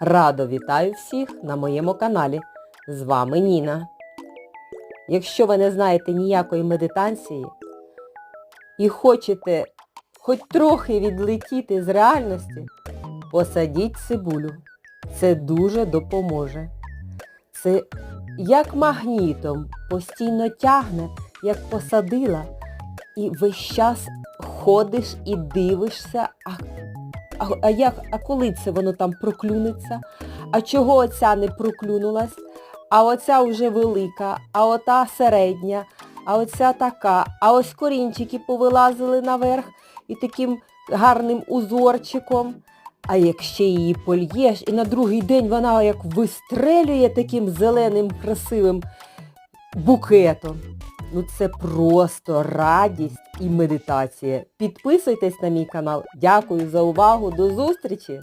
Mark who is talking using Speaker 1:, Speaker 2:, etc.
Speaker 1: Радо вітаю всіх на моєму каналі. З вами Ніна. Якщо ви не знаєте ніякої медитації і хочете хоч трохи відлетіти з реальності, посадіть цибулю. Це дуже допоможе. Це як магнітом постійно тягне, як посадила, і весь час ходиш і дивишся, а, а, як, а коли це воно там проклюнеться? А чого оця не проклюнулась? А оця вже велика, а ота середня, а оця така, а ось корінчики повилазили наверх і таким гарним узорчиком. А як ще її польєш, і на другий день вона як вистрелює таким зеленим красивим букетом. Ну це просто радість і медитація. Підписуйтесь на мій канал. Дякую за увагу. До зустрічі!